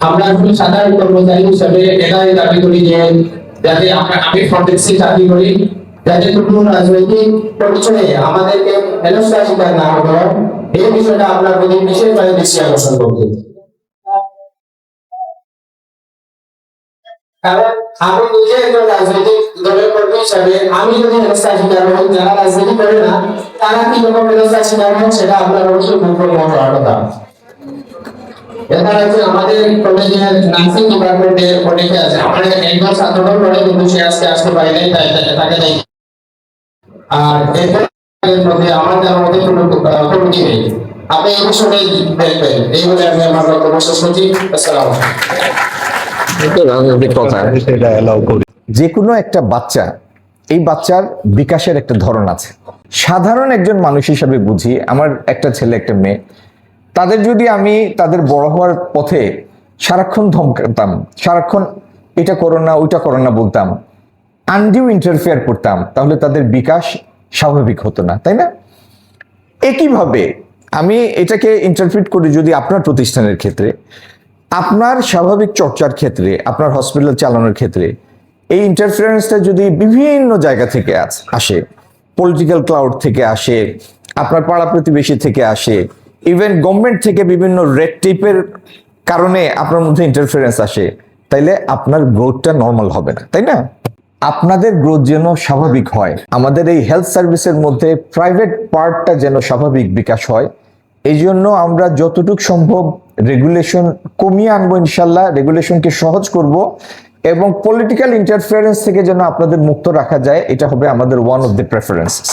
আমরা আসলে সাধারণ কর্মচারী হিসাবে এটাই দাবি করি যে যাতে আমরা আমি ফন্টেক্সে চাকরি করি, যাতে কোনো রাজনৈতিক পরিচয়ে আমাদেরকে হেনস্থা শিকার না হয়। এই বিষয়টা আপনার প্রতি বিশেষভাবে দৃষ্টি আকর্ষণ করতে কারণ আমি নিজে একজন রাজনৈতিক দলের কর্মী হিসাবে আমি যদি হেনস্থার শিকার হই, যারা রাজনীতি করে না, তারা কি রকম হেনস্থার শিকার হয় সেটা আপনার অবশ্যই মতো কথা। এছাড়া হচ্ছে আমাদের কলেজের নার্সিং ডিপার্টমেন্টের অনেকে আছে। আমাদের একবার ছাত্রদল পড়ে কিন্তু সে আজকে আসতে পারে নাই তাই তাই- তাকে দেয় আর এর মধ্যে আমার মধ্যে কোনো কমিটি নেই। আপনি এই বিষয়ে দেখবেন। এই বলে আমি আমার বক্তব্য শেষ করছি। আসসালামু আলাইকুম। রাজনৈতিক কথা। সেটা অ্যালাউ করি যে কোনো একটা বাচ্চা এই বাচ্চার বিকাশের একটা ধরন আছে। সাধারণ একজন মানুষ হিসাবে বুঝি আমার একটা ছেলে একটা মেয়ে তাদের যদি আমি তাদের বড় হওয়ার পথে সারাক্ষণ ধমকাতাম, সারাক্ষণ এটা করো না, ওইটা করো না বলতাম আনডিউ ইন্টারফেয়ার করতাম, তাহলে তাদের বিকাশ স্বাভাবিক হতো না, তাই না? একইভাবে আমি এটাকে ইন্টারপ্রিট করি যদি আপনার প্রতিষ্ঠানের ক্ষেত্রে, আপনার স্বাভাবিক চর্চার ক্ষেত্রে, আপনার হসপিটাল চালানোর ক্ষেত্রে, এই ইন্টারফারেন্সটা যদি বিভিন্ন জায়গা থেকে আসে পলিটিক্যাল ক্লাউড থেকে আসে, আপনার পাড়া প্রতিবেশী থেকে আসে ইভেন গভর্নমেন্ট থেকে বিভিন্ন রেড টিপের কারণে আপনার মধ্যে ইন্টারফারেন্স আসে, তাইলে আপনার গ্রোথটা নর্মাল হবে না, তাই না? আপনাদের গ্রোথ যেন স্বাভাবিক হয়, আমাদের এই হেলথ সার্ভিসের মধ্যে প্রাইভেট পার্টটা যেন স্বাভাবিক বিকাশ হয় এই জন্য আমরা যতটুকু সম্ভব রেগুলেশন কমিয়ে আনব ইনশাল্লাহ রেগুলেশনকে সহজ করব এবং পলিটিক্যাল ইন্টারফারেন্স থেকে যেন আপনাদের মুক্ত রাখা যায়, এটা হবে আমাদের ওয়ান অফ দ্য প্রেফারেন্সেস